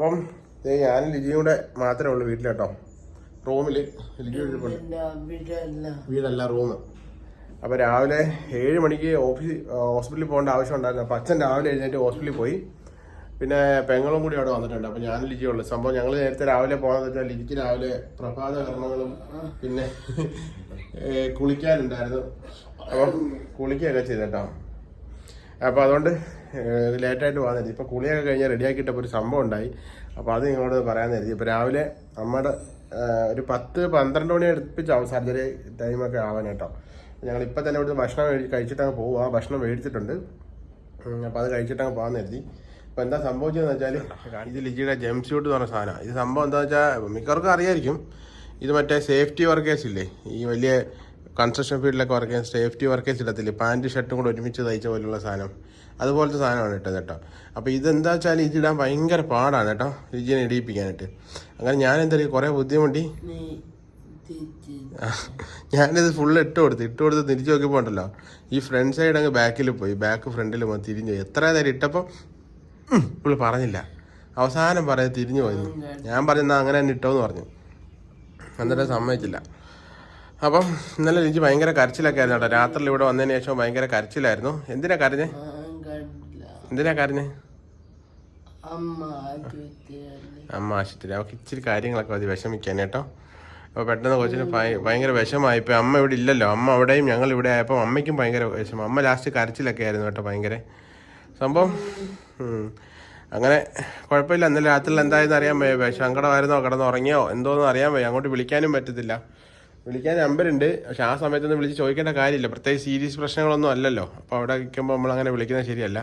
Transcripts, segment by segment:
അപ്പം ദേ ലിജിയുടെ ലിജിയും കൂടെ മാത്രമേ ഉള്ളൂ വീട്ടിലെട്ടോ. റൂമിൽ വീടല്ല റൂം അപ്പോൾ രാവിലെ ഏഴ് മണിക്ക് ഓഫീസ് ഹോസ്പിറ്റലിൽ പോകേണ്ട ആവശ്യം ഉണ്ടായിരുന്നു അപ്പോൾ അച്ഛൻ രാവിലെ എഴുന്നേറ്റ് ഹോസ്പിറ്റലിൽ പോയി. പിന്നെ പെങ്ങളും കൂടി അവിടെ വന്നിട്ടുണ്ട്. അപ്പോൾ ഞാനും ലിജിയുള്ളൂ സംഭവം ഞങ്ങൾ നേരത്തെ രാവിലെ പോകാന്ന് വെച്ചാൽ ലിജിക്ക് രാവിലെ പ്രഭാത കർമ്മങ്ങളും പിന്നെ കുളിക്കാനുണ്ടായിരുന്നു. അപ്പം കുളിക്കുകയൊക്കെ ചെയ്തേട്ടോ. അപ്പോൾ അതുകൊണ്ട് ലേറ്റായിട്ട് വന്നിരുന്നു ഇപ്പോൾ കുളിയൊക്കെ കഴിഞ്ഞ് റെഡിയാക്കിയിട്ടപ്പോൾ ഒരു സംഭവം ഉണ്ടായി. അപ്പോൾ അത് നിങ്ങളോട് പറയാൻ കരുതി ഇപ്പോൾ രാവിലെ അമ്മയുടെ ഒരു പത്ത് പന്ത്രണ്ട് മണി അടുപ്പിച്ചാവും സർജറി ടൈമൊക്കെ ആവാൻ കേട്ടോ. ഞങ്ങൾ ഇപ്പം തന്നെ ഇവിടുത്തെ ഭക്ഷണം കഴിച്ചിട്ട് കഴിച്ചിട്ടങ്ങ് പോകും ആ ഭക്ഷണം മേടിച്ചിട്ടുണ്ട്. അപ്പോൾ അത് കഴിച്ചിട്ടങ്ങ് പോകാൻ കരുതി. അപ്പോൾ എന്താ സംഭവിച്ചതെന്ന് വെച്ചാൽ ഇത് ലിജിയുടെ ജെം സ്യൂട്ട് എന്ന് പറഞ്ഞ സാധനമാണ് ഇത് സംഭവം എന്താണെന്ന് വെച്ചാൽ മിക്കവർക്കും അറിയായിരിക്കും. ഇത് മറ്റേ സേഫ്റ്റി വർക്കേഴ്സ് ഇല്ലേ? ഈ വലിയ കൺസ്ട്രക്ഷൻ ഫീൽഡിലൊക്കെ വർക്ക് ചെയ്യാൻ സേഫ്റ്റി വർക്കേഴ്സ് ഇടത്തില്ല പാന്റ് ഷർട്ടും കൂടെ ഒരുമിച്ച് തയ്ച്ച പോലുള്ള സാധനം. അതുപോലത്തെ സാധനമാണ് ഇട്ടത് കേട്ടോ. അപ്പോൾ ഇതെന്താ വെച്ചാൽ ഇതിടാൻ ഭയങ്കര പാടാണ് കേട്ടോ. ഇജിനെ ഇടിയിപ്പിക്കാനായിട്ട്. അങ്ങനെ ഞാൻ എന്താ പറയുക കുറേ ബുദ്ധിമുട്ടി. ഞാനിത് ഫുള്ള് ഇട്ട് കൊടുത്തു ഇട്ട് കൊടുത്ത് തിരിച്ചു നോക്കിയപ്പോൾ ഉണ്ടല്ലോ ഈ ഫ്രണ്ട് സൈഡ് അങ്ങ് ബാക്കിൽ പോയി. ബാക്ക് ഫ്രണ്ടിൽ പോയി തിരിഞ്ഞു പോയി. എത്ര നേരം ഇട്ടപ്പോൾ പുള്ളി പറഞ്ഞില്ല. അവസാനം പറയാൻ തിരിഞ്ഞു പോയിരുന്നു ഞാൻ പറഞ്ഞാൽ അങ്ങനെ തന്നെ ഇട്ടോന്ന് പറഞ്ഞു. എന്നിട്ട് സമ്മതിച്ചില്ല. അപ്പം ഇന്നലെ എനിക്ക് ഭയങ്കര കരച്ചിലൊക്കെ ആയിരുന്നു കേട്ടോ. രാത്രിയിൽ ഇവിടെ വന്നതിന് ശേഷം ഭയങ്കര കരച്ചിലായിരുന്നു. എന്തിനാ കരഞ്ഞേ? എന്തിനാ കരഞ്ഞേ? അമ്മ ആശുപത്രി. അവൾക്ക് ഇച്ചിരി കാര്യങ്ങളൊക്കെ മതി വിഷമിക്കാൻ കേട്ടോ. അപ്പോൾ പെട്ടെന്ന് കൊച്ചിന് ഭയങ്കര വിഷമായിപ്പോൾ അമ്മ ഇവിടെ ഇല്ലല്ലോ. അമ്മ അവിടെയും ഞങ്ങൾ ഇവിടെ ആയപ്പോൾ അമ്മയ്ക്കും ഭയങ്കര വിഷമം. അമ്മ ലാസ്റ്റ് കരച്ചിലൊക്കെ ആയിരുന്നു കേട്ടോ ഭയങ്കര. സംഭവം അങ്ങനെ കുഴപ്പമില്ല. ഇന്നലെ രാത്രിയിൽ എന്തായെന്ന് അറിയാൻ വയ്യ. സങ്കടമായിരുന്നോ കിടന്നുറങ്ങിയോ എന്തോന്നും അറിയാൻ അങ്ങോട്ട് വിളിക്കാനും പറ്റത്തില്ല. വിളിക്കാൻ നമ്പറുണ്ട് പക്ഷെ ആ സമയത്തൊന്നും വിളിച്ച് ചോദിക്കേണ്ട കാര്യമില്ല. പ്രത്യേകിച്ച് സീരിയസ് പ്രശ്നങ്ങളൊന്നും അല്ലല്ലോ. അപ്പോൾ അവിടെ നിൽക്കുമ്പോൾ നമ്മൾ അങ്ങനെ വിളിക്കുന്നത് ശരിയല്ല.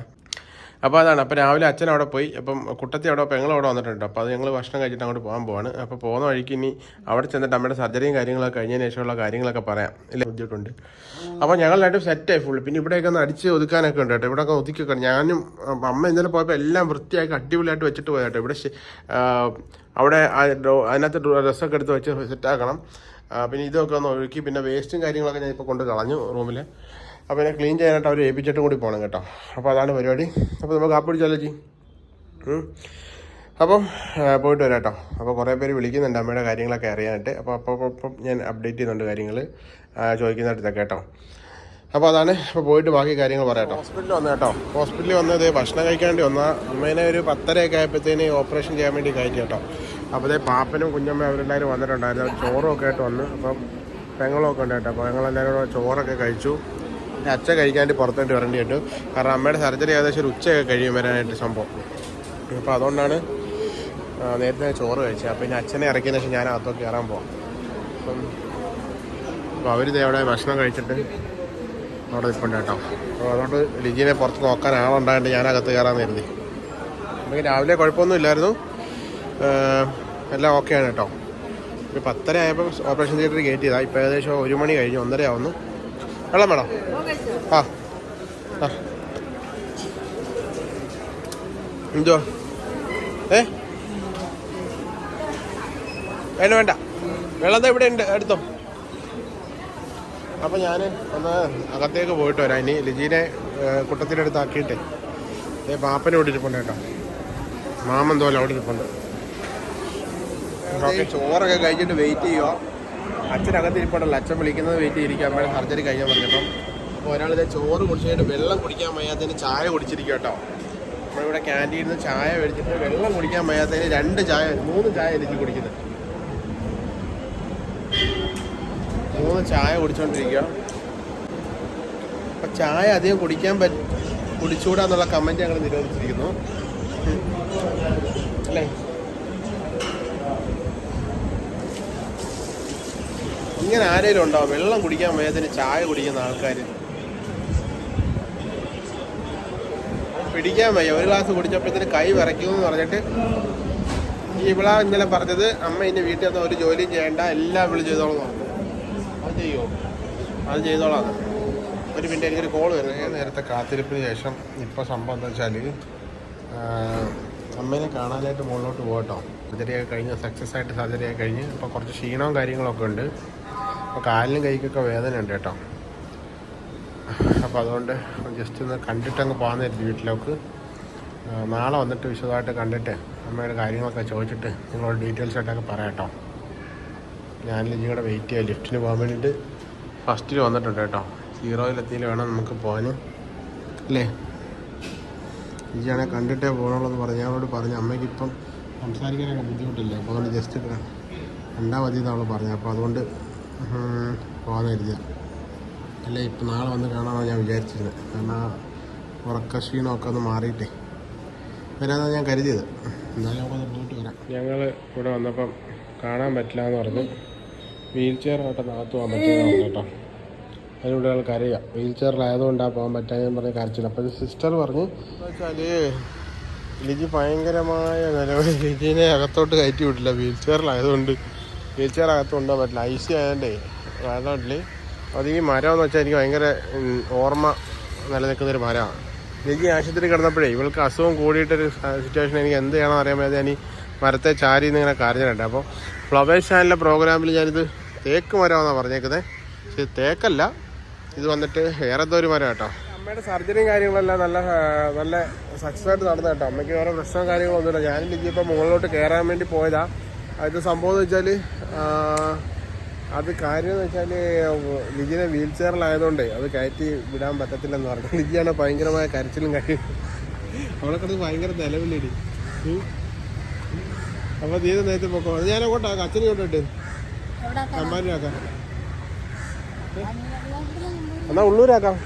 അപ്പോൾ അതാണ്. അപ്പോൾ രാവിലെ അച്ഛൻ അവിടെ പോയി. അപ്പം കുട്ടത്തി അവിടെ പെങ്ങൾ അവിടെ വന്നിട്ടുണ്ട്. അപ്പോൾ അത് ഞങ്ങൾ ഭക്ഷണം കഴിച്ചിട്ട് അങ്ങോട്ട് പോകാൻ പോവാണ്. അപ്പോൾ പോകുന്ന വഴിക്ക് ഇനി അവിടെ ചെന്നിട്ട് അമ്മയുടെ സർജറിയും കാര്യങ്ങളൊക്കെ കഴിഞ്ഞതിന് ശേഷമുള്ള കാര്യങ്ങളൊക്കെ പറയാം. ഇല്ല? ബുദ്ധിമുട്ടുണ്ട്. അപ്പോൾ ഞങ്ങൾ രണ്ടും സെറ്റായി ഫുൾ പിന്നെ ഇവിടെയൊക്കെ ഒന്ന് അടിച്ച് ഒതുക്കാനൊക്കെ ഉണ്ട് കേട്ടോ. ഇവിടെയൊക്കെ ഒതുക്കിയൊക്കെ ഞാനും അമ്മ ഇന്നലെ പോയപ്പോൾ എല്ലാം വൃത്തിയാക്കി അടിപൊളിയായിട്ട് വെച്ചിട്ട് പോയി ഇവിടെ അവിടെ അതിനകത്ത് ഡ്രസ്സൊക്കെ എടുത്ത് വെച്ച് സെറ്റാക്കണം പിന്നെ ഇതൊക്കെ ഒന്ന് ഒഴുക്കി പിന്നെ വേസ്റ്റും കാര്യങ്ങളൊക്കെ ഞാൻ ഇപ്പോൾ കൊണ്ട് കളഞ്ഞു റൂമിൽ അപ്പോൾ എന്നെ ക്ലീൻ ചെയ്യാനായിട്ട് അവർ ഏൽപ്പിച്ചിട്ടും കൂടി പോകണം കേട്ടോ. അപ്പോൾ അതാണ് പരിപാടി. അപ്പോൾ നമുക്ക് കാപ്പി പിടിച്ചാലോ ജി. അപ്പം പോയിട്ട് വരാം കേട്ടോ. അപ്പോൾ കുറേ പേര് വിളിക്കുന്നുണ്ട് അമ്മയുടെ കാര്യങ്ങളൊക്കെ അറിയാനായിട്ട്. അപ്പോൾ അപ്പോൾ അപ്പം ഞാൻ അപ്ഡേറ്റ് ചെയ്യുന്നുണ്ട് കാര്യങ്ങൾ ചോദിക്കുന്നിടത്തൊക്കെ കേട്ടോ. അപ്പോൾ അതാണ്. അപ്പോൾ പോയിട്ട് ബാക്കി കാര്യങ്ങൾ പറയാം കേട്ടോ. ഹോസ്പിറ്റലിൽ വന്നു കേട്ടോ. ഹോസ്പിറ്റലിൽ വന്നത് ഭക്ഷണം കഴിക്കാൻ വേണ്ടി വന്നാൽ അമ്മേനെ ഒരു പത്തരയൊക്കെ ആയപ്പോഴത്തേന് ഓപ്പറേഷൻ ചെയ്യാൻ വേണ്ടി കയറ്റി കേട്ടോ. അപ്പോൾ അതേ പാപ്പനും കുഞ്ഞമ്മ അവരെല്ലാവരും വന്നിട്ടുണ്ടായിരുന്നു. ചോറും ഒക്കെ ആയിട്ട് വന്നു. അപ്പം പെങ്ങളൊക്കെ ഉണ്ടായിട്ട് അപ്പോൾ ഞങ്ങളെല്ലാവരും ചോറൊക്കെ കഴിച്ചു. പിന്നെ അച്ഛൻ കഴിക്കാൻ വേണ്ടി പുറത്തോട്ട് വരേണ്ടി കേട്ടു കാരണം അമ്മയുടെ സർജറി ഏകദേശം ഒരു ഉച്ചയൊക്കെ കഴിയും വരാനായിട്ട് സംഭവം. അപ്പോൾ അതുകൊണ്ടാണ് നേരത്തെ ചോറ് കഴിച്ചത്. അപ്പം ഇനി അച്ഛനെ ഇറക്കിയതിന് ശേഷം ഞാൻ അകത്തൊക്കെ കയറാൻ പോവാം. അപ്പം അപ്പോൾ അവർ അവിടെ ഭക്ഷണം കഴിച്ചിട്ട് അവിടെ നിൽപ്പുണ്ട് കേട്ടോ. അപ്പോൾ അതുകൊണ്ട് ലിജിനെ പുറത്ത് നോക്കാൻ ആളുണ്ടായിട്ട് ഞാൻ അകത്ത് കയറാൻ കരുതി. നമുക്ക് രാവിലെ കുഴപ്പമൊന്നും ഇല്ലായിരുന്നു. എല്ലാം ഓക്കെയാണ് കേട്ടോ ഒരു പത്തര ആയപ്പോൾ ഓപ്പറേഷൻ തിയേറ്ററിൽ കയറ്റി ചെയ്താൽ ഇപ്പോൾ ഏകദേശം ഒരു മണി കഴിഞ്ഞു ഒന്നര ആവുന്നു. വെള്ളം വേണം? ആ. എന്തുവാ? ഏ? വേണ്ട വേണ്ട. വെള്ളം ഇവിടെ ഉണ്ട്. എടുത്തോ. അപ്പം ഞാൻ ഒന്ന് അകത്തേക്ക് പോയിട്ട് വരാം. ഇനി ലിജീനെ കുട്ടത്തിന്റെ അടുത്ത് ആക്കിയിട്ടേ ഏ പാപ്പനെ ഇവിടെ കേട്ടോ. മാമൻ തോല അവിടെ ഇരിപ്പുണ്ട്. ചോറൊക്കെ കഴിച്ചിട്ട് വെയിറ്റ് ചെയ്യുക. അച്ഛനകത്ത് ഇരിപ്പുണ്ടല്ലോ. അച്ഛൻ വിളിക്കുന്നത് വെയിറ്റ് ചെയ്തിരിക്കുക അമ്മയുടെ സർജറി കഴിഞ്ഞാൽ പറഞ്ഞപ്പം. അപ്പോൾ ഒരാളിത് ചോറ് കുടിച്ചിട്ട് വെള്ളം കുടിക്കാൻ വയ്യാത്തതിന് ചായ കുടിച്ചിരിക്കുക കേട്ടോ. നമ്മളിവിടെ ക്യാന്റീനിൽ നിന്ന് ചായ മേടിച്ചിട്ട് വെള്ളം കുടിക്കാൻ വയ്യാത്തതിന് രണ്ട് ചായ മൂന്ന് ചായ എനിക്ക് കുടിക്കുന്നത്. മൂന്ന് ചായ കുടിച്ചോണ്ടിരിക്കുക അപ്പം ചായ അധികം കുടിക്കാൻ പറ്റ കുടിച്ചുകൂടാന്നുള്ള കമന്റ് ഞങ്ങൾ നിരോധിച്ചിരിക്കുന്നു. ഇങ്ങനെ ആരെങ്കിലും ഉണ്ടോ? വെള്ളം കുടിക്കാൻ വേദന ചായ കുടിക്കുന്ന ആൾക്കാർ പിടിക്കാൻ വയ്യ. ഒരു ഗ്ലാസ് കുടിച്ചപ്പോഴത്തേന് കൈ വിറയ്ക്കുമെന്ന് പറഞ്ഞിട്ട് ഈ ഇവിള ഇന്നലെ പറഞ്ഞത് അമ്മ ഇനി വീട്ടിൽ നിന്ന് ഒരു ജോലിയും ചെയ്യേണ്ട എല്ലാം വിളി ചെയ്തോളാം പറഞ്ഞു. അത് ചെയ്യോ? അത് ചെയ്തോളാം ഒരു മിനിറ്റ് എനിക്കൊരു കോൾ വരുന്നത് നേരത്തെ കാത്തിരിപ്പിന് ശേഷം ഇപ്പോൾ സംഭവം എന്താ വെച്ചാൽ അമ്മേനെ കാണാനായിട്ട് മുകളിലോട്ട് പോകട്ടോ സർജറി ഒക്കെ കഴിഞ്ഞ് സക്സസ് ആയിട്ട് സർജറി ഒക്കെ കഴിഞ്ഞ് ഇപ്പോൾ കുറച്ച് ക്ഷീണവും കാര്യങ്ങളൊക്കെ ഉണ്ട്. അപ്പോൾ കാലിനും കൈക്കൊക്കെ വേദന ഉണ്ട് കേട്ടോ. അപ്പോൾ അതുകൊണ്ട് ജസ്റ്റ് ഒന്ന് കണ്ടിട്ട് അങ്ങ് പോകാൻ വീട്ടിലേക്ക് നാളെ വന്നിട്ട് വിശദമായിട്ട് കണ്ടിട്ട് അമ്മയുടെ കാര്യങ്ങളൊക്കെ ചോദിച്ചിട്ട് നിങ്ങളോട് ഡീറ്റെയിൽസ് ആയിട്ടൊക്കെ പറയാം കേട്ടോ. ഞാൻ ലിജിയുടെ വെയിറ്റ് ചെയ്യാം. ലിഫ്റ്റിന് പോകാൻ വേണ്ടിയിട്ട് ഫസ്റ്റിൽ വന്നിട്ടുണ്ട് കേട്ടോ. സീറോയിലെത്തിയിൽ വേണം നമുക്ക് പോകാൻ അല്ലേ? ലിജിയാണെ കണ്ടിട്ടേ പോകണുള്ളൂ പറഞ്ഞു അവളോട് പറഞ്ഞു അമ്മയ്ക്ക് ഇപ്പം സംസാരിക്കാനൊക്കെ ബുദ്ധിമുട്ടില്ല? അപ്പോൾ അതുകൊണ്ട് ജസ്റ്റ് കണ്ടാൽ മതി എന്ന് അവൾ പറഞ്ഞു അപ്പോൾ അതുകൊണ്ട് പോകാമെന്ന് കരുതിയ അല്ലേ ഇപ്പം നാളെ വന്ന് കാണാമെന്ന് ഞാൻ വിചാരിച്ചിരുന്നത് കാരണം ആ ഉറക്ക ക്ഷീണമൊക്കെ ഒന്ന് മാറിയിട്ടേ. വരാമെന്നാണ് ഞാൻ കരുതിയത്. എന്നാലും നമുക്കൊന്ന് പോയിട്ട് വരാം. ഞങ്ങൾ ഇവിടെ വന്നപ്പം കാണാൻ പറ്റില്ല എന്ന് പറഞ്ഞു. വീൽ ചെയർ ആയിട്ട് അകത്ത് പോകാൻ പറ്റിയെന്ന് കേട്ടോ. അതിലൂടെ ആൾക്കറിയാം വീൽ ചെയറിലായതുകൊണ്ടാണ് പോകാൻ പറ്റാൻ പറഞ്ഞ് കരച്ചില്ല അപ്പോൾ സിസ്റ്റർ പറഞ്ഞു വെച്ചാൽ ലിജി ഭയങ്കരമായ നിലവിൽ ലിജിനെ അകത്തോട്ട് കയറ്റി വിട്ടില്ല വീൽ ചെയറിലായതുകൊണ്ട് വീൽ ചെയർ അകത്ത് കൊണ്ടുപോകാൻ പറ്റില്ല സി ആയതുകൊണ്ടേ. അതുകൊണ്ടില്ലേ അത് ഈ മരം എന്ന് വെച്ചാൽ എനിക്ക് ഭയങ്കര ഓർമ്മ നിലനിൽക്കുന്നൊരു മരമാണ്. ലിജി ആശുപത്രി കിടന്നപ്പോഴേ ഇവൾക്ക് അസുഖം കൂടിയിട്ടൊരു സിറ്റുവേഷൻ എനിക്ക് എന്ത് ചെയ്യണമെന്ന് അറിയാൻ പറ്റാതെ ഞാൻ ഈ മരത്തെ ചാരി എന്ന് ഇങ്ങനെ കരഞ്ഞിട്ടുണ്ട്. അപ്പോൾ ഫ്ലവേഴ്സ് ചാനലിലെ പ്രോഗ്രാമിൽ ഞാനിത് തേക്ക് മരമാണെന്നാണ് പറഞ്ഞേക്കുന്നത് പക്ഷേ തേക്കല്ല. ഇത് വന്നിട്ട് എന്തോ ഒരു മരം കേട്ടോ. അമ്മയുടെ സർജറിയും കാര്യങ്ങളെല്ലാം നല്ല നല്ല സക്സസ് ആയിട്ട് നടന്നു കേട്ടോ. അമ്മയ്ക്ക് വേറെ പ്രശ്നവും കാര്യങ്ങളൊന്നുമില്ല ഞാനും ലിജി ഇപ്പോൾ മുകളിലോട്ട് കയറാൻ വേണ്ടി പോയതാ. അത് സംഭവം എന്ന് വെച്ചാൽ അത് കാര്യം എന്ന് വെച്ചാൽ ലിജിനെ വീൽ ചെയറിലായതുകൊണ്ടേ അത് കയറ്റി വിടാൻ പറ്റത്തില്ലെന്ന് പറഞ്ഞു. ലിജിയാണ് ഭയങ്കരമായ കരച്ചിലും കാര്യം അവളെ കിടന്ന് ഭയങ്കര നിലവിലടി അപ്പോൾ തീരെ നേരത്തെ പൊക്കോ. അത് ഞാൻ അങ്ങോട്ടാക്കാം അച്ഛനെ കൊണ്ടിട്ട് അമ്മാരിനാക്കാം എന്നാൽ ഉള്ളൂരാക്കാം.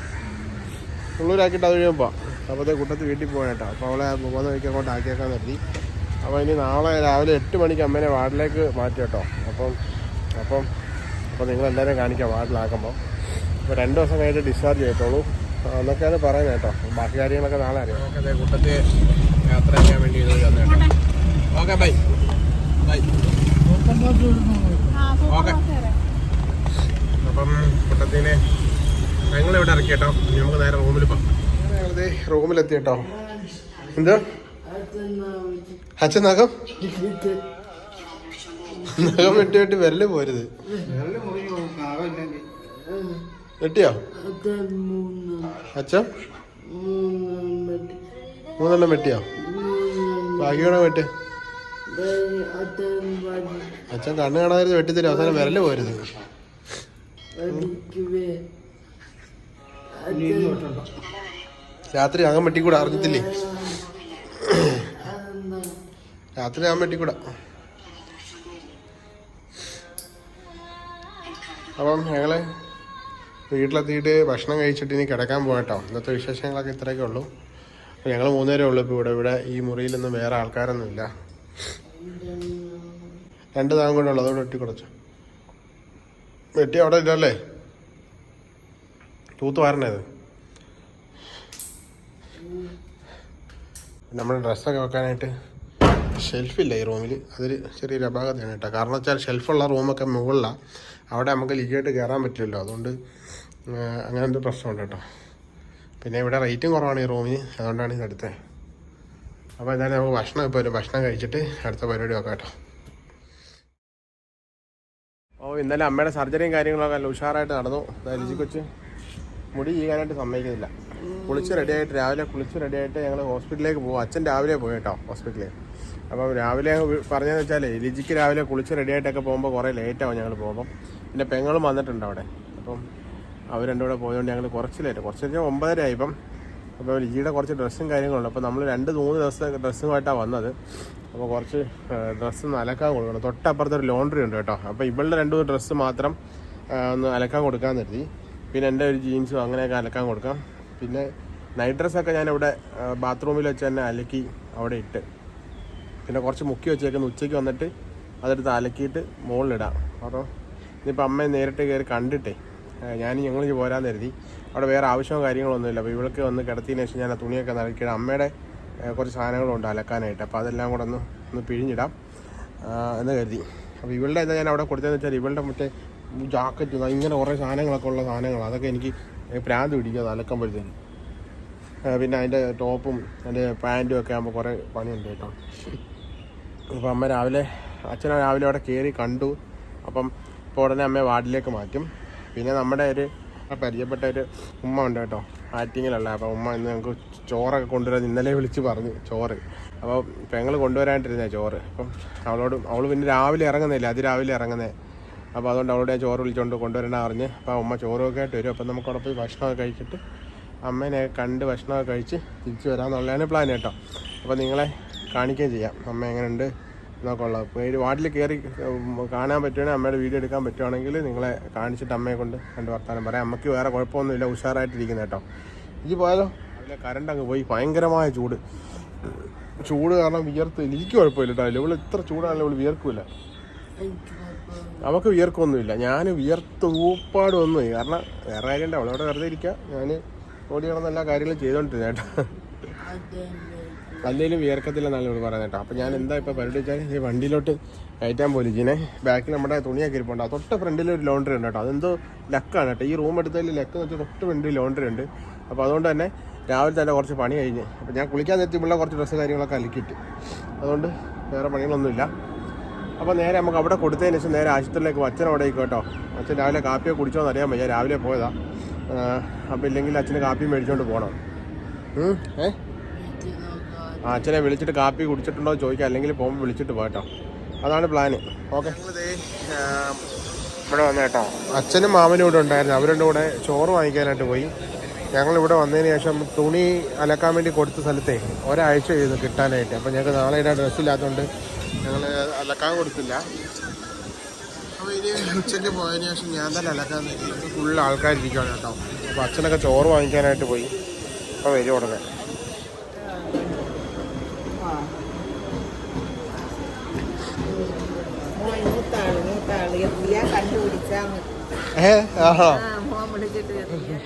ഉള്ളൂരാക്കിയിട്ട് അത് കഴിയുമ്പോൾ അപ്പോഴത്തെ കുട്ടത്ത് വീട്ടിൽ പോകാൻ കേട്ടോ. അപ്പോൾ അവളെ പോകുന്ന വഴിക്ക് അങ്ങോട്ട് ആക്കിയേക്കാൻ നിർത്തി അപ്പോൾ ഇനി നാളെ രാവിലെ എട്ട് മണിക്ക് അമ്മേനെ വാർഡിലേക്ക് മാറ്റി കേട്ടോ. അപ്പം അപ്പം അപ്പോൾ നിങ്ങളെല്ലാവരും കാണിക്കാം വാർഡിലാക്കുമ്പോൾ അപ്പോൾ രണ്ട് ദിവസം കഴിഞ്ഞിട്ട് ഡിസ്ചാർജ് ചെയ്തോളൂ എന്നൊക്കെയാണ് പറയുന്നത് കേട്ടോ. ബാക്കി കാര്യങ്ങളൊക്കെ നാളെ അറിയാം. ഓക്കെ അതെ കുട്ടത്തെ യാത്ര ചെയ്യാൻ വേണ്ടി ഇത് ഓക്കെ ബൈ. ബൈ. ഓക്കെ. അപ്പം കുട്ടത്തിനെ ഞങ്ങൾ ഇവിടെ ഇറക്കി കേട്ടോ നമുക്ക് നേരെ റൂമിൽ പോകാം. ഞങ്ങളിത് റൂമിലെത്തി കേട്ടോ എന്തോ? അച്ഛൻ നഖം? നഖം വെട്ടി വെട്ടി വിരൽ പോരുത്. വെട്ടിയോ? അച്ഛൻ? മൂന്നെണ്ണം വെട്ടിയോ? ബാക്കിയോടെ വെട്ട്? അച്ഛൻ കണ്ണ് കാണാതെ വെട്ടിത്തരും അവസാനം വിരൽ പോരുത്. രാത്രി ആകാൻ വെട്ടിക്കൂടാ അറിഞ്ഞിട്ടില്ലേ? രാത്രി ഞാൻ വെട്ടിക്കൂടാ അപ്പം ഞങ്ങൾ വീട്ടിലെത്തിയിട്ട് ഭക്ഷണം കഴിച്ചിട്ട് ഇനി കിടക്കാൻ പോകട്ടോ ഇന്നത്തെ വിശേഷങ്ങളൊക്കെ ഇത്രയൊക്കെ ഉള്ളൂ. ഞങ്ങൾ മൂന്നുപേരേ ഉള്ളൂ ഇപ്പോൾ ഇവിടെ. ഇവിടെ ഈ മുറിയിലൊന്നും വേറെ ആൾക്കാരൊന്നുമില്ല. രണ്ട് താങ്ങം കൊണ്ടുള്ളൂ അതുകൊണ്ട് വെട്ടി കുറച്ചു. വെട്ടി അവിടെ ഇല്ലല്ലേ? തൂത്ത് വാരണേത്. നമ്മുടെ ഡ്രസ്സൊക്കെ വെക്കാനായിട്ട് ഷെൽഫില്ല ഈ റൂമിൽ അതൊരു ചെറിയൊരു അപാകതയാണ് കേട്ടോ. കാരണം വെച്ചാൽ ഷെൽഫുള്ള റൂമൊക്കെ മുകളിലാണ് അവിടെ നമുക്ക് ലീഗായിട്ട് കയറാൻ പറ്റില്ലല്ലോ. അതുകൊണ്ട് അങ്ങനെ എന്തോ പ്രശ്നമുണ്ട് കേട്ടോ. പിന്നെ ഇവിടെ റേറ്റും കുറവാണ് ഈ റൂമിന്. അതുകൊണ്ടാണ് ഇത് അടുത്തത് അപ്പോൾ എന്തായാലും നമുക്ക് ഭക്ഷണം ഇപ്പോൾ ഒരു ഭക്ഷണം കഴിച്ചിട്ട് അടുത്ത പരിപാടി നോക്കാം കേട്ടോ. ഓ ഇന്നലെ അമ്മയുടെ സർജറിയും കാര്യങ്ങളൊക്കെ നല്ല ഉഷാറായിട്ട് നടന്നു. ലിജി കൊച്ച്. മുടി ചെയ്യാനായിട്ട് സമ്മതിക്കുന്നില്ല. കുളിച്ച് റെഡിയായിട്ട് രാവിലെ കുളിച്ച് റെഡിയായിട്ട് ഞങ്ങൾ ഹോസ്പിറ്റലിലേക്ക് പോകും അച്ഛൻ രാവിലെ പോയി കേട്ടോ ഹോസ്പിറ്റലിൽ അപ്പം രാവിലെ പറഞ്ഞതെന്ന് വെച്ചാൽ ലിജിക്ക് രാവിലെ കുളിച്ച് റെഡിയായിട്ടൊക്കെ പോകുമ്പോൾ കുറേ ലേറ്റാവും ഞങ്ങൾ പോകുമ്പോൾ പിന്നെ പെങ്ങളും വന്നിട്ടുണ്ട് അവിടെ. അപ്പം അവർ രണ്ടും കൂടെ പോയതുകൊണ്ട് ഞങ്ങൾ കുറച്ച് ലേറ്റ് കുറച്ച് കഴിഞ്ഞാൽ ഒമ്പതര ഇപ്പം. അപ്പോൾ ലിജിയുടെ കുറച്ച് ഡ്രസ്സും കാര്യങ്ങളുണ്ട്. അപ്പോൾ നമ്മൾ രണ്ട് മൂന്ന് ദിവസം ഡ്രസ്സുമായിട്ടാണ് വന്നത്. അപ്പോൾ കുറച്ച് ഡ്രസ്സ് ഒന്ന് അലക്കാൻ കൊടുക്കണം. തൊട്ടപ്പുറത്തൊരു ലോണ്ടറി ഉണ്ട് കേട്ടോ. അപ്പോൾ ഇവളുടെ രണ്ട് ഡ്രസ്സ് മാത്രം ഒന്ന് അലക്കാൻ കൊടുക്കാൻ കരുതി. പിന്നെ എന്റെ ഒരു ജീൻസും അങ്ങനെയൊക്കെ അലക്കാൻ കൊടുക്കാം. പിന്നെ നൈറ്റ് ഡ്രസ്സൊക്കെ ഞാൻ ഇവിടെ ബാത്റൂമിൽ വെച്ച് തന്നെ അലക്കി അവിടെ ഇട്ട്. പിന്നെ കുറച്ച് മുക്കി വെച്ചേക്കുന്ന. ഉച്ചയ്ക്ക് വന്നിട്ട് അതെടുത്ത് അലക്കിയിട്ട് മുകളിലിടാം. അപ്പോൾ ഇനിയിപ്പോൾ അമ്മയെ നേരിട്ട് കയറി കണ്ടിട്ടേ ഞാൻ ഞങ്ങൾ പോരാന്ന് കരുതി. അവിടെ വേറെ ആവശ്യമോ കാര്യങ്ങളൊന്നുമില്ല. അപ്പോൾ ഇവൾക്ക് വന്ന് കിടത്തിയതിന് ശേഷം ഞാൻ ആ തുണിയൊക്കെ നനക്കിയിട്ട് അമ്മയുടെ കുറച്ച് സാധനങ്ങളുണ്ട് അലക്കാനായിട്ട്. അപ്പോൾ അതെല്ലാം കൂടെ ഒന്ന് ഒന്ന് പിഴിഞ്ഞിടാം എന്ന് കരുതി. അപ്പോൾ ഇവളുടെ എന്താ ഞാൻ അവിടെ കൊടുത്തതെന്ന് വെച്ചാൽ ഇവളുടെ മറ്റേ ജാക്കറ്റ് ഇങ്ങനെ കുറേ സാധനങ്ങളൊക്കെ ഉള്ള സാധനങ്ങൾ അതൊക്കെ എനിക്ക് പ്രാന്ത് പിടിക്കുക അലക്കുമ്പോഴത്തേന്. പിന്നെ അതിന്റെ ടോപ്പും അതിന്റെ പാന്റും ഒക്കെ ആകുമ്പോൾ കുറേ പണിയുണ്ട് കേട്ടോ. അപ്പം അമ്മ രാവിലെ അച്ഛനെ രാവിലെ അവിടെ കയറി കണ്ടു. അപ്പം ഇപ്പോൾ ഉടനെ അമ്മയെ വാർഡിലേക്ക് മാറ്റും. പിന്നെ നമ്മുടെ ഒരു പരിചയപ്പെട്ട ഒരു ഉമ്മ ഉണ്ട് കേട്ടോ ആറ്റിങ്ങിലല്ല അപ്പോൾ ഉമ്മ ഇന്ന് ഞങ്ങൾക്ക് ചോറൊക്കെ കൊണ്ടുവരാൻ ഇന്നലെ വിളിച്ച് പറഞ്ഞു ചോറ്. അപ്പോൾ പെങ്ങൾ കൊണ്ടുവരാനായിട്ടിരുന്നേ ചോറ്. അപ്പം അവളോട് അവൾ പിന്നെ രാവിലെ ഇറങ്ങുന്നില്ല അതിരാവിലെ ഇറങ്ങുന്നേ. അപ്പോൾ അതുകൊണ്ട് അവളോട് ഞാൻ ചോറ് വിളിച്ചുകൊണ്ട് കൊണ്ടുവരണ അറിഞ്ഞ് അപ്പോൾ അമ്മ ചോറൊക്കെ ആയിട്ട് വരും. അപ്പം നമുക്ക് പോയി ഭക്ഷണമൊക്കെ കഴിച്ചിട്ട് അമ്മേനെ കണ്ട് ഭക്ഷണമൊക്കെ കഴിച്ച് തിരിച്ചു വരാമെന്നുള്ളതാണ് പ്ലാൻ കേട്ടോ. അപ്പോൾ നിങ്ങളെ കാണിക്കുകയും ചെയ്യാം. അമ്മ എങ്ങനെയുണ്ട് എന്നൊക്കെ ഉള്ളത്. ഈ വാർഡിൽ കയറി കാണാൻ പറ്റുവാണെങ്കിൽ അമ്മയുടെ വീഡിയോ എടുക്കാൻ പറ്റുവാണെങ്കിൽ നിങ്ങളെ കാണിച്ചിട്ട് അമ്മയെ കൊണ്ട് രണ്ട് വർത്താനം പറയാം. അമ്മയ്ക്ക് വേറെ കുഴപ്പമൊന്നുമില്ല ഉഷാറായിട്ടിരിക്കുന്ന കേട്ടോ. ഇനി പോയാലോ? അതിലെ കറണ്ട് അങ്ങ് പോയി. ഭയങ്കരമായ ചൂട്. ചൂട് കാരണം വിയർത്ത്. എനിക്ക് കുഴപ്പമില്ല കേട്ടോ. ഇവൾ ഇത്ര ചൂടാണല്ലോ ഇവൾ വിയർക്കില്ല അവൾക്ക് വിയർക്കൊന്നുമില്ല. ഞാൻ വിയർത്ത് ഊപ്പാടൊന്നും കാരണം വേറെ കാര്യമുണ്ട്. അവിടെ വെറുതെ ഇരിക്കുക ഞാൻ ഓടി നടന്ന എല്ലാ കാര്യങ്ങളും ചെയ്തോണ്ടിരുന്ന ചേട്ടാ എന്തെങ്കിലും അല്ലെങ്കിലും വിയർക്കത്തില്ലെന്നാണ് ഇവിടെ പറയുന്നത് കേട്ടോ. അപ്പോൾ ഞാൻ എന്താ ഇപ്പോൾ പരിപാടി വെച്ചാൽ ഈ വണ്ടിയിലോട്ട് കയറ്റാൻ പോലും ഇങ്ങനെ ബാക്കിൽ നമ്മുടെ തുണിയൊക്കെ ഇരിപ്പുണ്ട്. തൊട്ട് ഫ്രണ്ടിൽ ഒരു ലോണ്ടറി ഉണ്ട് കേട്ടോ. അതെന്തോ ലക്കാണ് കേട്ടോ. ഈ റൂം എടുത്തതിൽ ലക്ക് എന്ന് വെച്ചാൽ തൊട്ട് ഫ്രണ്ടിൽ ലോണ്ടറി ഉണ്ട്. അപ്പോൾ അതുകൊണ്ട് തന്നെ രാവിലെ തന്നെ കുറച്ച് പണി കഴിഞ്ഞ്. അപ്പോൾ ഞാൻ കുളിക്കാൻ എത്തിയുള്ള കുറച്ച് ഡ്രസ്സ് കാര്യങ്ങളൊക്കെ അലക്കിയിട്ട്. അതുകൊണ്ട് വേറെ പണികളൊന്നുമില്ല. അപ്പോൾ നേരെ നമുക്ക് അവിടെ കൊടുത്തതിന് ശേഷം നേരെ ആശുപത്രിയിലേക്ക്. അച്ഛൻ അവിടെ കേട്ടോ. അച്ഛൻ രാവിലെ കാപ്പിയൊക്കെ കുടിച്ചോ എന്നറിയാൻ വയ്യ. രാവിലെ പോയതാ. അപ്പോൾ ഇല്ലെങ്കിൽ അച്ഛന് കാപ്പി മേടിച്ചുകൊണ്ട് പോകണം ഏ? ആ അച്ഛനെ വിളിച്ചിട്ട് കാപ്പി കുടിച്ചിട്ടുണ്ടോ എന്ന് ചോദിക്കാം. അല്ലെങ്കിൽ പോകുമ്പോൾ വിളിച്ചിട്ട് പോകട്ടോ അതാണ് പ്ലാന് ഓക്കെ. ഇവിടെ വന്ന കേട്ടോ. അച്ഛനും മാമനും ഇവിടെ ഉണ്ടായിരുന്നു. അവരുടെ കൂടെ ചോറ് വാങ്ങിക്കാനായിട്ട് പോയി. ഞങ്ങൾ ഇവിടെ വന്നതിന് ശേഷം തുണി അലക്കാൻ വേണ്ടി കൊടുത്ത സ്ഥലത്തെ ഒരാഴ്ച ചെയ്തു കിട്ടാനായിട്ട്. അപ്പം ഞങ്ങൾക്ക് നാളെ ഇടാൻ ഡ്രസ്സില്ലാത്തതുകൊണ്ട് ഞങ്ങൾ അലക്കാൻ കൊടുത്തില്ല. അപ്പോൾ ഇനി ഉച്ചയ്ക്ക് പോയതിന് ശേഷം ഞാൻ തന്നെ അലക്കാൻ ഫുള്ള് ആൾക്കാരിരിക്കുകയാണ് കേട്ടോ. അപ്പോൾ അച്ഛനൊക്കെ ചോറ് വാങ്ങിക്കാനായിട്ട് പോയി. അപ്പോൾ വരും ഉടനെ.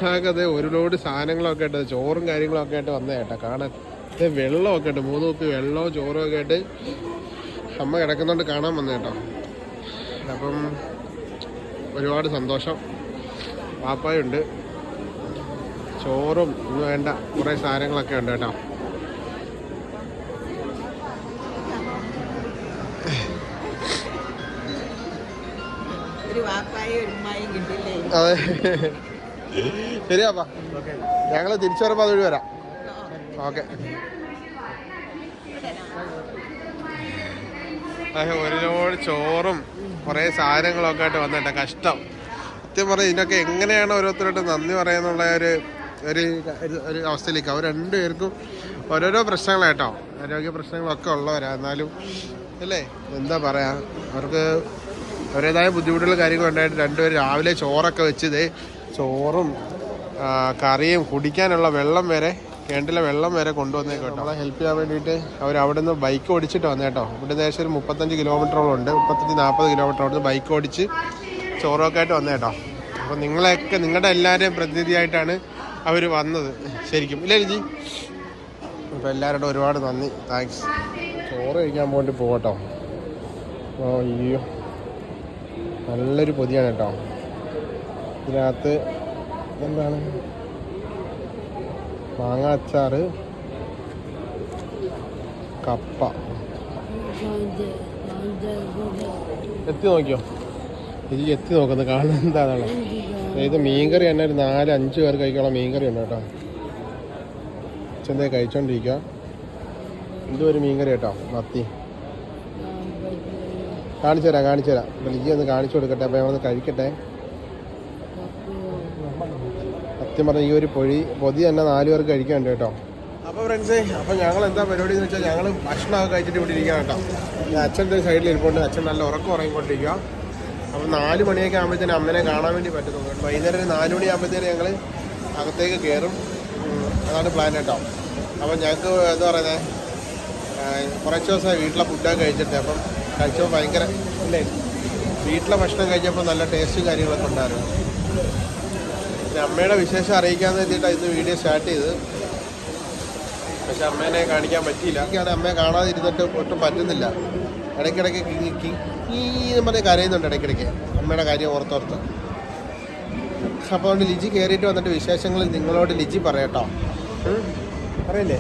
ഞങ്ങൾക്കത് ഒരു ലോഡ് സാധനങ്ങളൊക്കെ ആയിട്ട് ചോറും കാര്യങ്ങളൊക്കെ ആയിട്ട് വന്നേട്ടാ കാണാൻ. വെള്ളമൊക്കെ ഉണ്ട് മൂന്ന് കുപ്പി വെള്ളവും ചോറും ഒക്കെ ആയിട്ട് അമ്മ കിടക്കുന്നോണ്ട് കാണാൻ വന്നു കേട്ടോ അപ്പം ഒരുപാട് സന്തോഷം. പാപ്പായുണ്ട് ചോറും ഇന്ന് വേണ്ട. കുറേ സാധനങ്ങളൊക്കെ ഉണ്ട് കേട്ടോ. അതെ. ശരിയാപ്പാ ഞങ്ങൾ തിരിച്ചു വരുമ്പോൾ അതുവഴി വരാം. ഓക്കെ. ഒരു ലോഡ് ചോറും കുറേ സാധനങ്ങളൊക്കെ ആയിട്ട് വന്നിട്ട് കഷ്ടം. സത്യം പറഞ്ഞാൽ ഇതിനൊക്കെ എങ്ങനെയാണ് ഓരോരുത്തരോട്ട് നന്ദി പറയുന്നുള്ള ഒരു ഒരു ഒരു- അവസ്ഥയിലേക്ക്. അവർ രണ്ടുപേർക്കും ഓരോരോ പ്രശ്നങ്ങളായിട്ടോ ആരോഗ്യ പ്രശ്നങ്ങളൊക്കെ ഉള്ളവരാ. എന്നാലും അല്ലേ? എന്താ പറയാ? അവർക്ക് അവരുടേതായ ബുദ്ധിമുട്ടുള്ള കാര്യങ്ങളുണ്ടായിട്ട് രണ്ടുപേരും രാവിലെ ചോറൊക്കെ വെച്ചത് ചോറും കറിയും കുടിക്കാനുള്ള വെള്ളം വരെ കിണറ്റിലെ വെള്ളം വരെ കൊണ്ടുവന്നേക്കോ നമ്മളെ ഹെൽപ്പ് ചെയ്യാൻ വേണ്ടിയിട്ട് അവർ അവിടെ നിന്ന് ബൈക്ക് ഓടിച്ചിട്ട് വന്നേട്ടോ ഇവിടെ ഏകദേശം ഒരു മുപ്പത്തഞ്ച് കിലോമീറ്ററോളം ഉണ്ട്. മുപ്പത്തഞ്ച് നാൽപ്പത് കിലോമീറ്റർ അവിടെ നിന്ന് ബൈക്ക് ഓടിച്ച് ചോറൊക്കെ ആയിട്ട് വന്നേട്ടോ അപ്പോൾ നിങ്ങളെയൊക്കെ നിങ്ങളുടെ എല്ലാവരെയും പ്രതിനിധിയായിട്ടാണ് അവർ വന്നത്. ശരിക്കും. ഇല്ലേ ജി അപ്പോൾ എല്ലാവരോടും ഒരുപാട് നന്ദി. താങ്ക്സ് ചോറ് കഴിക്കാൻ പോയിട്ട് പോകട്ടോ ഓ അയ്യോ. നല്ലൊരു പൊതിയാണ് കേട്ടോ. ഇതിനകത്ത് എന്താണ്? മാങ്ങ അച്ചാർ കപ്പ. എത്തി നോക്കിയോ? ഇത് എത്തി നോക്കുന്നത് കാണുന്നത് എന്താണല്ലോ അതായത് മീൻകറി തന്നെ ഒരു നാല് അഞ്ച് പേർ കഴിക്കാനുള്ള മീൻകറി ഉണ്ട് കേട്ടോ. അച്ഛന്റെ കഴിച്ചോണ്ടിരിക്കുക ഇതും ഒരു മീൻകറി കേട്ടോ. മത്തി. കാണിച്ചു തരാം കാണിച്ചു തരാം. ലിജി ഒന്ന് കാണിച്ചു കൊടുക്കട്ടെ. അപ്പോൾ ഞങ്ങളൊന്ന് കഴിക്കട്ടെ. സത്യം പറഞ്ഞ ഈ ഒരു പൊഴി പൊതി തന്നെ നാല് പേർക്ക് കഴിക്കാനുണ്ട് കേട്ടോ. അപ്പോൾ ഫ്രണ്ട്സേ അപ്പോൾ ഞങ്ങൾ എന്താ പരിപാടി എന്ന് വെച്ചാൽ ഞങ്ങൾ ഭക്ഷണമൊക്കെ കഴിച്ചിട്ട് ഇവിടെ ഇരിക്കാം കേട്ടോ. അച്ഛന്റെ സൈഡിൽ ഇരിപ്പുണ്ട്. അച്ഛൻ നല്ല ഉറക്കം ഉറങ്ങിക്കൊണ്ടിരിക്കുക അപ്പോൾ നാല് മണിയൊക്കെ ആകുമ്പോഴത്തേനും അമ്മനെ കാണാൻ വേണ്ടി പറ്റുന്നു. വൈകുന്നേരം ഒരു നാല് മണിയാകുമ്പോഴത്തേനും ഞങ്ങൾ അകത്തേക്ക് കയറും അതാണ് പ്ലാൻ കേട്ടോ. അപ്പോൾ ഞങ്ങൾക്ക് എന്താ പറയുന്നത് കുറച്ച് ദിവസമായി വീട്ടിലെ ഫുഡൊക്കെ കഴിച്ചിട്ട്. അപ്പം കഴിച്ചപ്പോൾ ഭയങ്കര അല്ലേ വീട്ടിലെ ഭക്ഷണം കഴിച്ചപ്പോൾ നല്ല ടേസ്റ്റും കാര്യങ്ങളൊക്കെ ഉണ്ടായിരുന്നു. അമ്മയുടെ വിശേഷം അറിയിക്കാമെന്ന് വെച്ചിട്ടാണ് ഇന്ന് വീഡിയോ സ്റ്റാർട്ട് ചെയ്തത്. പക്ഷെ അമ്മേനെ കാണിക്കാൻ പറ്റിയില്ല. എനിക്കാണ് അമ്മയെ കാണാതിരുന്നിട്ട് ഒട്ടും പറ്റുന്നില്ല. ഇടയ്ക്കിടയ്ക്ക് എന്ന് പറഞ്ഞ് കരയുന്നുണ്ട് ഇടയ്ക്കിടയ്ക്ക്. അമ്മയുടെ കാര്യം ഓർത്തോർത്ത്. അപ്പോൾ അതുകൊണ്ട് ലിജി കയറിയിട്ട് വന്നിട്ട് വിശേഷങ്ങൾ നിങ്ങളോട് ലിജി പറയട്ടോ? പറയില്ലേ?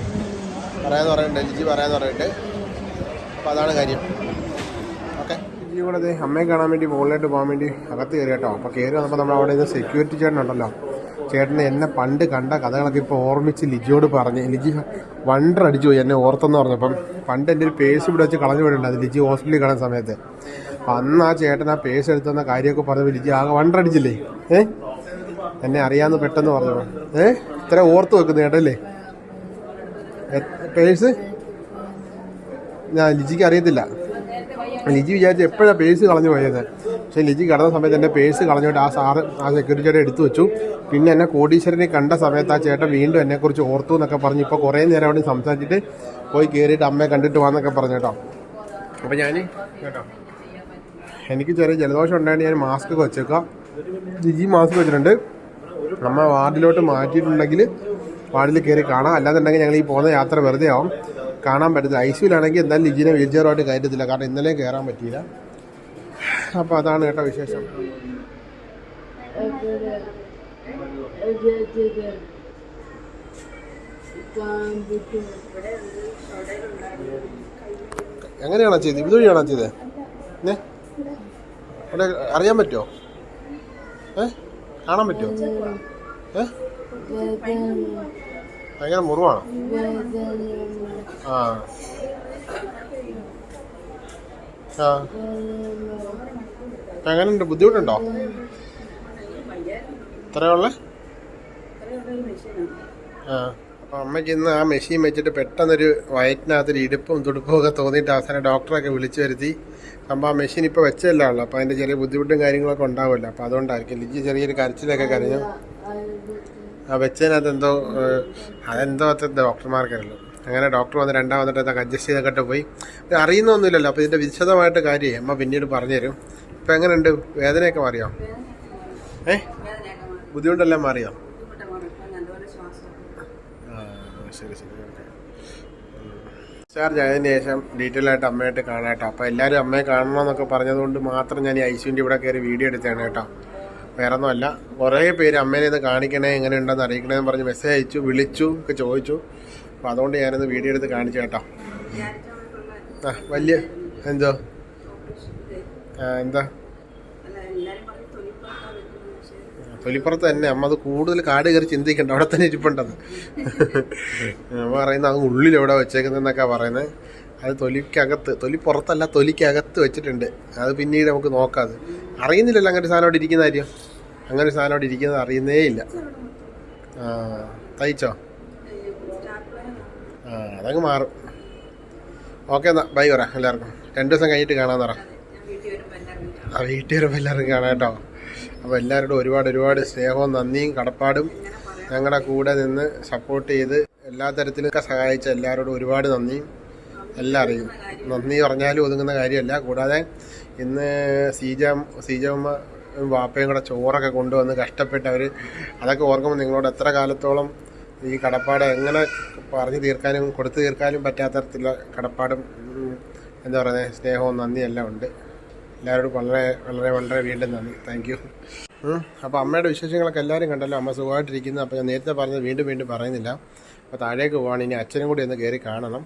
പറയാന്ന് പറയണ്ടേ. ലിജി പറയാന്ന് പറയട്ടെ അപ്പോൾ അതാണ് കാര്യം. കൂടെ ദേ അമ്മയെ കാണാൻ വേണ്ടി മുകളിലോട്ട് പോകാൻ വേണ്ടി അകത്ത് കയറി കേട്ടോ. അപ്പോൾ കയറി വന്നപ്പോൾ നമ്മൾ അവിടെ നിന്ന് സെക്യൂരിറ്റി ചേട്ടനുണ്ടല്ലോ ചേട്ടനെ എന്നെ പണ്ട് കണ്ട കഥകളൊക്കെ ഇപ്പോൾ ഓർമ്മിച്ച് ലിജിയോട് പറഞ്ഞ് ലിജി വണ്ടർ അടിച്ചു പോയി എന്നെ ഓർത്തെന്ന് പറഞ്ഞപ്പം പണ്ട് എന്റെ ഒരു പേഴ്സ് ഇവിടെ വെച്ച് കളഞ്ഞു പോയിട്ടുണ്ട് അത് ലിജി ഹോസ്പിറ്റലിൽ കാണുന്ന സമയത്ത്. അന്ന് ആ ചേട്ടൻ ആ പേസ് എടുത്തെന്ന കാര്യമൊക്കെ പറഞ്ഞപ്പോൾ ലിജി ആകെ വണ്ടർ അടിച്ചില്ലേ? ഏ? എന്നെ അറിയാമെന്ന് പെട്ടെന്ന് പറഞ്ഞു. ഏ? ഇത്ര ഓർത്ത് വെക്കുന്നു ചേട്ടല്ലേ പേഴ്സ്? ഞാൻ ലിജിക്ക് അറിയത്തില്ല. ലിജി വിചാരിച്ച് എപ്പോഴാണ് പേഴ്സ് കളഞ്ഞു പോയത്? പക്ഷേ ലിജി കടന്ന സമയത്ത് എന്റെ പേഴ്സ് കളഞ്ഞുകൊണ്ട് ആ സാറ് ആ സെക്യൂരിറ്റി ചേട്ടൻ എടുത്തു വെച്ചു. പിന്നെ എന്നെ കോടീശ്വരനെ കണ്ട സമയത്ത് ആ ചേട്ടൻ വീണ്ടും എന്നെക്കുറിച്ച് ഓർത്തു എന്നൊക്കെ പറഞ്ഞ് ഇപ്പോൾ കുറേ നേരം അവിടെ സംസാരിച്ചിട്ട് പോയി കയറിയിട്ട് അമ്മയെ കണ്ടിട്ട് വന്നൊക്കെ പറഞ്ഞു കേട്ടോ. അപ്പോൾ ഞാൻ കേട്ടോ. എനിക്ക് ചെറിയ ജലദോഷം ഉണ്ടായിട്ട് ഞാൻ മാസ്ക് ഒക്കെ വെച്ചേക്കാം. ലിജി മാസ്ക് വെച്ചിട്ടുണ്ട്. അമ്മ വാർഡിലോട്ട് മാറ്റിയിട്ടുണ്ടെങ്കിൽ വാർഡിൽ കയറി കാണാം. അല്ലാന്നുണ്ടെങ്കിൽ ഞങ്ങൾ ഈ പോകുന്ന യാത്ര വെറുതെ ആവും. കാണാൻ പറ്റത്തില്ല ഐ സിയിലാണെങ്കിൽ എന്തായാലും ലിജിനെ വീൽ ചെയറുമായിട്ട് കയറ്റത്തില്ല. കാരണം ഇന്നലെ കയറാൻ പറ്റിയില്ല. അപ്പോൾ അതാണ് കേട്ടോ വിശേഷം. എങ്ങനെയാണോ ചെയ്തത്? ഇതുവഴിയാണോ ചെയ്തത്? ഏ അവിടെ അറിയാൻ പറ്റുമോ ഏ? കാണാൻ പറ്റുമോ ഏ? ഭയങ്കര മുറിവാണ്. ആ. ഇപ്പം എങ്ങനെയുണ്ട് ബുദ്ധിമുട്ടുണ്ടോ? ഇത്രയുള്ള ആ. അപ്പം അമ്മയ്ക്ക് ഇന്ന് ആ മെഷീൻ വെച്ചിട്ട് പെട്ടെന്നൊരു വയറ്റിനകത്തൊരു ഇടുപ്പും തുടുപ്പും ഒക്കെ തോന്നിയിട്ട് അവസാനം ഡോക്ടറൊക്കെ വിളിച്ചു വരുത്തി. സംഭവം ആ മെഷീൻ ഇപ്പോൾ വെച്ചല്ലേ ഉള്ളൂ. അപ്പോൾ അതിന്റെ ചെറിയ ബുദ്ധിമുട്ടും കാര്യങ്ങളൊക്കെ ഉണ്ടാവുമല്ലോ. അപ്പോൾ അതുകൊണ്ടായിരിക്കും. ലിജി ചെറിയൊരു കരച്ചിലൊക്കെ കരഞ്ഞു. വെച്ചതിനകത്ത് എന്തോ അതെന്തോ അത് ഡോക്ടർമാർക്കറിയുള്ളൂ അങ്ങനെ ഡോക്ടർ വന്ന് രണ്ടാം വന്നിട്ട് അതൊക്കെ അഡ്ജസ്റ്റ് ചെയ്തൊക്കെ പോയി. അറിയുന്നൊന്നുമില്ലല്ലോ അപ്പോൾ ഇതിന്റെ വിശദമായിട്ട് കാര്യം അമ്മ പിന്നീട് പറഞ്ഞുതരും. ഇപ്പം എങ്ങനെയുണ്ട്? വേദനയൊക്കെ മാറിയോ? ഏ? ബുദ്ധിമുട്ടെല്ലാം മാറിയോ? ശരി ശരി ഓക്കെ. ചാർജ് ആയതിനു ശേഷം ഡീറ്റെയിൽ ആയിട്ട് അമ്മയായിട്ട് കാണാം കേട്ടോ. അപ്പോൾ എല്ലാവരും അമ്മയെ കാണണമെന്നൊക്കെ പറഞ്ഞതുകൊണ്ട് മാത്രം ഞാൻ ഈ സിന്റെ ഇവിടെ കയറി വീഡിയോ എടുത്തതാണ് കേട്ടോ. വേറെ ഒന്നുമല്ല കുറേ പേര് അമ്മേനെ ഇത് കാണിക്കണേ എങ്ങനെ ഉണ്ടെന്ന് അറിയിക്കണേ എന്ന് പറഞ്ഞ് മെസ്സേജ് അയച്ചു വിളിച്ചു ഒക്കെ ചോദിച്ചു. അപ്പോൾ അതുകൊണ്ട് ഞാനിത് വീഡിയോ എടുത്ത് കാണിച്ചു കേട്ടോ. ആ വലിയ എന്തോ? ആ എന്താ? തൊലിപ്പുറത്ത് തന്നെ. അമ്മ അത് കൂടുതൽ കാട് കയറി ചിന്തിക്കണ്ട. അവിടെ തന്നെ ഇരിപ്പുണ്ടത് അമ്മ പറയുന്നത് അത് ഉള്ളിൽ എവിടെ വെച്ചേക്കുന്നതെന്നൊക്കെ പറയുന്നത്. അത് തൊലിക്കകത്ത് തൊലി പുറത്തല്ല തൊലിക്കകത്ത് വെച്ചിട്ടുണ്ട്. അത് പിന്നീട് നമുക്ക് നോക്കാം അത്. അറിയുന്നില്ലല്ലോ അങ്ങനെ സാധനം അവിടെ ഇരിക്കുന്ന കാര്യം. അങ്ങനെ സാധനം അവിടെ ഇരിക്കുന്നത് അറിയുന്നേ ഇല്ല. ആ തയ്ച്ചോ? ആ അതങ്ങ് മാറും. ഓക്കെ എന്നാ ബൈ പറ എല്ലാവർക്കും. രണ്ട് ദിവസം കഴിഞ്ഞിട്ട് കാണാൻ പറ. ആ വീട്ടിൽ വരുമ്പോൾ എല്ലാവർക്കും കാണാം കേട്ടോ. അപ്പോൾ എല്ലാവരോടും ഒരുപാട് ഒരുപാട് സ്നേഹവും നന്ദിയും കടപ്പാടും ഞങ്ങളുടെ കൂടെ നിന്ന് സപ്പോർട്ട് ചെയ്ത് എല്ലാ തരത്തിലൊക്കെ സഹായിച്ച എല്ലാവരോടും ഒരുപാട് നന്ദിയും. എല്ലാം അറിയും. നന്ദി പറഞ്ഞാലും ഒതുങ്ങുന്ന കാര്യമല്ല. കൂടാതെ ഇന്ന് സീജ സീജമ്മ വാപ്പയും കൂടെ ചോറൊക്കെ കൊണ്ടുവന്ന് കഷ്ടപ്പെട്ട് അവർ അതൊക്കെ ഓർക്കുമ്പോൾ നിങ്ങളോട് എത്ര കാലത്തോളം ഈ കടപ്പാട് എങ്ങനെ പറഞ്ഞു തീർക്കാനും കൊടുത്തു തീർക്കാനും പറ്റാത്ത തരത്തിലുള്ള കടപ്പാടും എന്താ പറയുന്നത് സ്നേഹവും നന്ദിയും എല്ലാം ഉണ്ട്. എല്ലാവരോടും വളരെ വളരെ വളരെ വീണ്ടും നന്ദി. താങ്ക് യു അപ്പോൾ അമ്മയുടെ വിശേഷങ്ങളൊക്കെ എല്ലാവരും കണ്ടല്ലോ. അമ്മ സുഖമായിട്ടിരിക്കുന്നു. അപ്പോൾ ഞാൻ നേരത്തെ പറഞ്ഞത് വീണ്ടും വീണ്ടും പറയുന്നില്ല. അപ്പോൾ താഴേക്ക് പോവാണ്. ഇനി അച്ഛനും കൂടി ഒന്ന് കയറി കാണണം.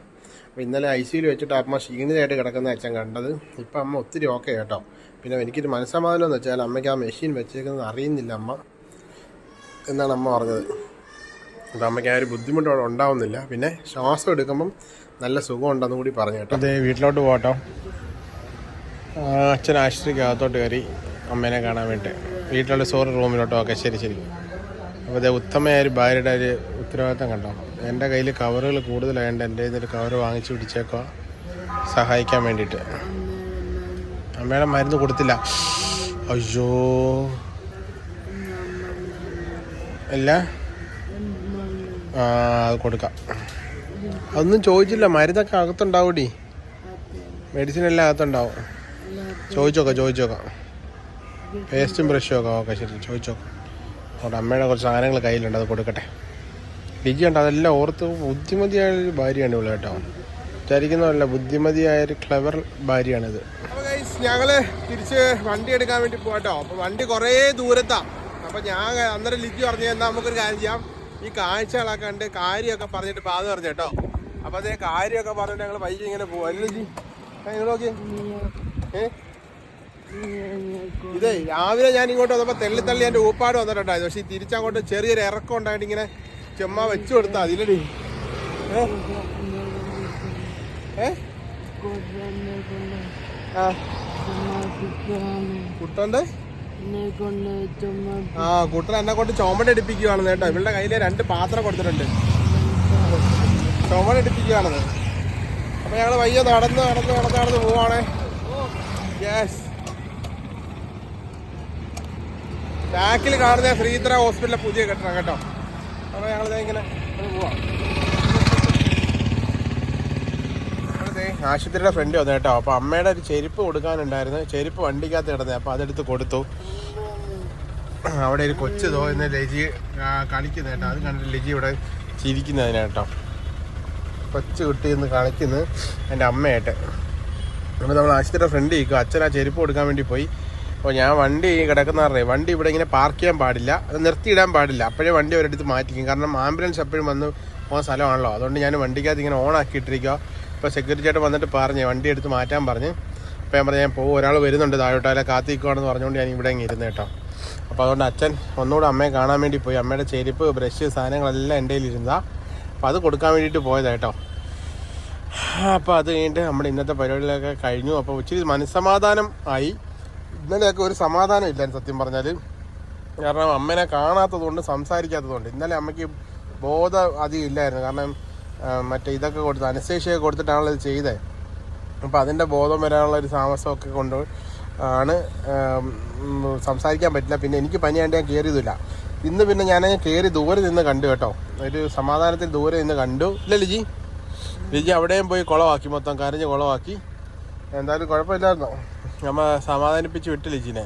അപ്പോൾ ഇന്നലെ ഐ സിയിൽ വെച്ചിട്ട് അമ്മ ക്ഷീണിതമായിട്ട് കിടക്കുന്ന അച്ഛൻ കണ്ടത് ഇപ്പം അമ്മ ഒത്തിരി ഓക്കെ കേട്ടോ പിന്നെ എനിക്കൊരു മനസ്സമാധാനം എന്ന് വെച്ചാൽ അമ്മയ്ക്ക് ആ മെഷീൻ വെച്ചേക്കുന്നത് അറിയുന്നില്ല അമ്മ എന്നാണ് അമ്മ പറഞ്ഞത്. അപ്പം അമ്മയ്ക്ക് ആ ഒരു ബുദ്ധിമുട്ട് ഉണ്ടാവുന്നില്ല. പിന്നെ ശ്വാസം എടുക്കുമ്പം നല്ല സുഖമുണ്ടെന്ന് കൂടി പറഞ്ഞു കേട്ടോ. അതെ വീട്ടിലോട്ട് പോകട്ടോ അച്ഛൻ ആശുപത്രിക്ക് അകത്തോട്ട് കയറി അമ്മേനെ കാണാൻ വേണ്ടി വീട്ടിലുള്ള സോറി റൂമിലോട്ടോ ഒക്കെ ശരി ശരി. അപ്പോൾ അതേ ഉത്തമയായ ഒരു ഭാര്യയുടെ ഒരു ഉത്തരവാദിത്തം കണ്ടോ? എന്റെ കയ്യിൽ കവറുകൾ കൂടുതലായതുകൊണ്ട് എന്റെ ഇതിൽ കവർ വാങ്ങിച്ച് പിടിച്ചേക്കോ സഹായിക്കാൻ വേണ്ടിയിട്ട്. അമ്മയുടെ മരുന്ന് കൊടുത്തില്ല. അയ്യോ. അല്ല ആ അത് കൊടുക്കാം. അതൊന്നും ചോദിച്ചില്ല. മരുന്നൊക്കെ അകത്തുണ്ടാവൂടി. മെഡിസിൻ എല്ലാം അകത്തുണ്ടാവും. ചോദിച്ചോക്കാം ചോദിച്ചോക്കാം. പേസ്റ്റും ബ്രഷും ഒക്കെ ഓക്കെ ശരി ചോദിച്ചോക്കാം. അവിടെ അമ്മയുടെ കുറച്ച് സാധനങ്ങൾ കയ്യിലുണ്ട് അത് കൊടുക്കട്ടെ. ഉണ്ട് അതെല്ലാം ഓർത്ത് ബുദ്ധിമതിയായ ഒരു ഭാര്യയാണ് ഇവിടെ കേട്ടോ. വിചാരിക്കുന്നതല്ല ബുദ്ധിമതിയായ ഒരു ക്ലവർ ഭാര്യയാണിത്. ഞങ്ങൾ തിരിച്ച് വണ്ടി എടുക്കാൻ വേണ്ടി പോകട്ടോ അപ്പൊ വണ്ടി കുറേ ദൂരത്താ. അപ്പൊ ഞാൻ അന്നേരം ലിജി പറഞ്ഞു എന്നാ നമുക്കൊരു കാര്യം ചെയ്യാം. ഈ കാഴ്ചകളൊക്കെ ഉണ്ട് കാര്യമൊക്കെ പറഞ്ഞിട്ട് പാത പറഞ്ഞു കേട്ടോ. അപ്പൊ അതേ കാര്യമൊക്കെ പറഞ്ഞിട്ട് ഞങ്ങൾ വൈകി ഇങ്ങനെ പോവാം. അല്ലേ ലിജി? ഏ ഇതേ രാവിലെ ഞാൻ ഇങ്ങോട്ട് വന്നപ്പോൾ തെള്ളി തള്ളി എന്റെ ഊപ്പാട് വന്നിട്ടുണ്ടായിരുന്നു. പക്ഷേ തിരിച്ചങ്ങോട്ട് ചെറിയൊരു ഇറക്കം ഉണ്ടായിട്ട് ഇങ്ങനെ ചുമ്മാ വെച്ചു കൊടുത്താ അതിലടി ആ. കുട്ടൻ എന്നെ കൊണ്ട് ചോമട ചുമടടിപ്പിക്കുകയാണെന്ന് കേട്ടോ. ഇവളുടെ കയ്യിലെ രണ്ട് പാത്രം കൊടുത്തിട്ടുണ്ട്. ചുമടടിപ്പിക്കുകയാണെന്ന് അപ്പൊ ഞങ്ങൾ വയ്യ നടന്ന് നടന്ന് നടന്ന് നടന്ന് പോവാണേ. യെസ് ബാക്കിൽ കാണുന്ന ശ്രീധര ഹോസ്പിറ്റലിലെ പുതിയ കെട്ടിടം കേട്ടോ. അപ്പൊ ഞങ്ങളിത് ഇങ്ങനെ ആശുപത്രിയുടെ ഫ്രണ്ട് വന്നു കേട്ടോ. അപ്പൊ അമ്മയുടെ ഒരു ചെരുപ്പ് കൊടുക്കാനുണ്ടായിരുന്നു. ചെരുപ്പ് വണ്ടിക്കകത്ത് കിടന്നത് അപ്പൊ അതെടുത്ത് കൊടുത്തു. അവിടെ ഒരു കൊച്ചു തോന്നുന്ന ലജി കളിക്കുന്നത് കേട്ടോ. അത് കണ്ടിട്ട് ലജി ഇവിടെ ചിരിക്കുന്നതിന് കേട്ടോ. കൊച്ചു കുട്ടി ഇന്ന് കളിക്കുന്നത് എന്റെ അമ്മയായിട്ട്. അപ്പോൾ നമ്മൾ ആശുപത്രിയുടെ ഫ്രണ്ട് ഇരിക്കും അച്ഛൻ ആ ചെരുപ്പ് കൊടുക്കാൻ വേണ്ടി പോയി. അപ്പോൾ ഞാൻ വണ്ടി കിടക്കുന്ന പറഞ്ഞേ വണ്ടി ഇവിടെ ഇങ്ങനെ പാർക്ക് ചെയ്യാൻ പാടില്ല അത് നിർത്തിയിടാൻ പാടില്ല. അപ്പോഴേ വണ്ടി ഒരിടത്ത് മാറ്റിക്കും. കാരണം ആംബുലൻസ് എപ്പോഴും വന്ന് പോകുന്ന സ്ഥലമാണല്ലോ. അതുകൊണ്ട് ഞാൻ വണ്ടിക്കകത്ത് ഇങ്ങനെ ഓൺ ആക്കിയിട്ടിരിക്കുക ഇപ്പോൾ സെക്യൂരിറ്റി ആയിട്ട് വന്നിട്ട് പറഞ്ഞു വണ്ടി എടുത്ത് മാറ്റാൻ പറഞ്ഞു. അപ്പോൾ ഞാൻ പറഞ്ഞു ഞാൻ പോകും ഒരാൾ വരുന്നുണ്ട് താഴോട്ട്. അല്ലെ കാത്തിക്കുവാണെന്ന് പറഞ്ഞുകൊണ്ട് ഞാൻ ഇവിടെ ഇങ്ങനെ ഇരുന്ന് കേട്ടോ. അപ്പോൾ അതുകൊണ്ട് അച്ഛൻ ഒന്നുകൂടെ അമ്മയെ കാണാൻ വേണ്ടി പോയി. അമ്മയുടെ ചെരുപ്പ് ബ്രഷ് സാധനങ്ങളെല്ലാം എന്റെ കയ്യിലിരുന്നതാണ് അപ്പോൾ അത് കൊടുക്കാൻ വേണ്ടിയിട്ട് പോയതാ കേട്ടോ. അപ്പോൾ അത് കഴിഞ്ഞിട്ട് നമ്മുടെ ഇന്നത്തെ പരിപാടികളൊക്കെ കഴിഞ്ഞു. അപ്പോൾ ഇച്ചിരി മനസ്സമാധാനം ആയി. ഇന്നലെയൊക്കെ ഒരു സമാധാനം ഇല്ലായിരുന്നു സത്യം പറഞ്ഞാൽ കാരണം അമ്മനെ കാണാത്തതുകൊണ്ട് സംസാരിക്കാത്തതുകൊണ്ട്. ഇന്നലെ അമ്മയ്ക്ക് ബോധം അധികം ഇല്ലായിരുന്നു. കാരണം മറ്റേ ഇതൊക്കെ കൊടുത്ത് അനശേഷിയൊക്കെ കൊടുത്തിട്ടാണല്ലോ ഇത് ചെയ്തത് അപ്പോൾ അതിന്റെ ബോധം വരാനുള്ള ഒരു താമസമൊക്കെ കൊണ്ട് ആണ് സംസാരിക്കാൻ പറ്റില്ല. പിന്നെ എനിക്ക് പനിയാണ്ട് ഞാൻ കയറിയതില്ല ഇന്ന് പിന്നെ ഞാൻ കയറി ദൂരെ നിന്ന് കണ്ടു കേട്ടോ. ഒരു സമാധാനത്തിൽ ദൂരെ നിന്ന് കണ്ടു. ഇല്ല ലിജി. ലിജി അവിടെയും പോയി കുളമാക്കി മൊത്തം കരഞ്ഞ് കുളമാക്കി. എന്തായാലും കുഴപ്പമില്ലായിരുന്നു. അമ്മ സമാധാനിപ്പിച്ച് വിട്ടില്ല ലിജിനെ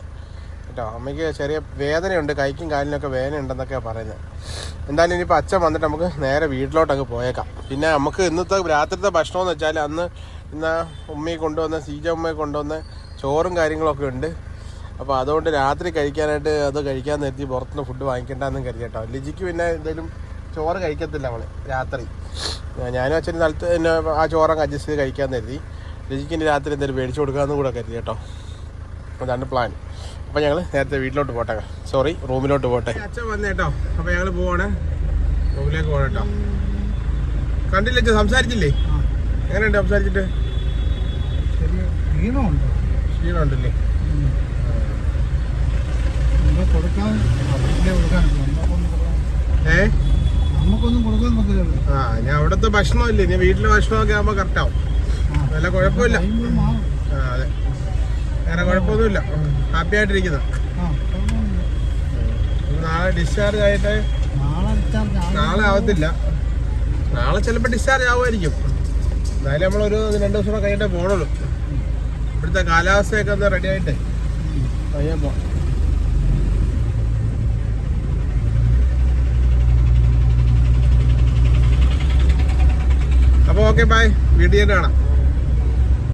കേട്ടോ അമ്മയ്ക്ക് ചെറിയ വേദനയുണ്ട് കൈക്കും കാലിനൊക്കെ വേദന ഉണ്ടെന്നൊക്കെയാണ് പറയുന്നത് എന്തായാലും ഇനിയിപ്പോൾ അച്ഛൻ വന്നിട്ട് നമുക്ക് നേരെ വീട്ടിലോട്ടങ്ങ് പോയേക്കാം. പിന്നെ നമുക്ക് ഇന്നത്തെ രാത്രിത്തെ ഭക്ഷണം എന്ന് വെച്ചാൽ അന്ന് ഇന്ന് ഉമ്മയെ കൊണ്ടുവന്ന സീജ ഉമ്മയെ കൊണ്ടുവന്ന ചോറും കാര്യങ്ങളൊക്കെ ഉണ്ട്. അപ്പോൾ അതുകൊണ്ട് രാത്രി കഴിക്കാനായിട്ട് അത് കഴിക്കാൻ നിർത്തി പുറത്തുനിന്ന് ഫുഡ് വാങ്ങിക്കണ്ടെന്നും കരുതി കേട്ടോ. ലിജിക്ക് പിന്നെ എന്തെങ്കിലും ചോറ് കഴിക്കത്തില്ല അവൾ രാത്രി. ഞാനും അച്ഛൻ സ്ഥലത്ത് ആ ചോറൊക്കെ അഡ്ജസ്റ്റ് ചെയ്ത് കഴിക്കാൻ കരുതി. ലിജിക്ക് ഇനി രാത്രി എന്തെങ്കിലും മേടിച്ചു കൊടുക്കാമെന്ന് കൂടെ കരുതി കേട്ടോ. അതാണ് പ്ലാൻ അപ്പോൾ ഞങ്ങൾ നേരത്തെ വീട്ടിലോട്ട് പോട്ടെ. സോറി റൂമിലോട്ട് പോട്ടെ. അച്ഛൻ വന്നേട്ടോ അപ്പം അപ്പോൾ ഞങ്ങൾ പോവാണ്. റൂമിലേക്ക് പോകണം കേട്ടോ. കണ്ടില്ല അച്ഛൻ? സംസാരിച്ചില്ലേ? എങ്ങനെയുണ്ട് സംസാരിച്ചിട്ട്? ക്ഷീണമുണ്ട്? ക്ഷീണമുണ്ടല്ലേ? കൊടുക്കാൻ ഏ? നമുക്കൊന്നും കൊടുക്കാൻ ആ ഞാൻ അവിടുത്തെ ഭക്ഷണമില്ലേ? ഞാൻ വീട്ടിലെ ഭക്ഷണമൊക്കെ ആകുമ്പോൾ കറക്റ്റാവും വല്ല കുഴപ്പമില്ല. ആ അതെ. വേറെ കുഴപ്പമൊന്നുമില്ല. ഹാപ്പി ആയിട്ടിരിക്കുന്നു. നാളെ ഡിസ്ചാർജ് ആയിട്ട് നാളെ ആവത്തില്ല. നാളെ ചിലപ്പോൾ ഡിസ്ചാർജ് ആവുമായിരിക്കും. എന്തായാലും നമ്മളൊരു രണ്ട് ദിവസം കൂടെ കഴിഞ്ഞിട്ടേ പോകണുള്ളൂ ഇവിടുത്തെ കാലാവസ്ഥയൊക്കെ ഒന്ന് റെഡി ആയിട്ടേ പോവാം. അപ്പോൾ ഓക്കെ ബൈ വീഡിയോ കാണാം.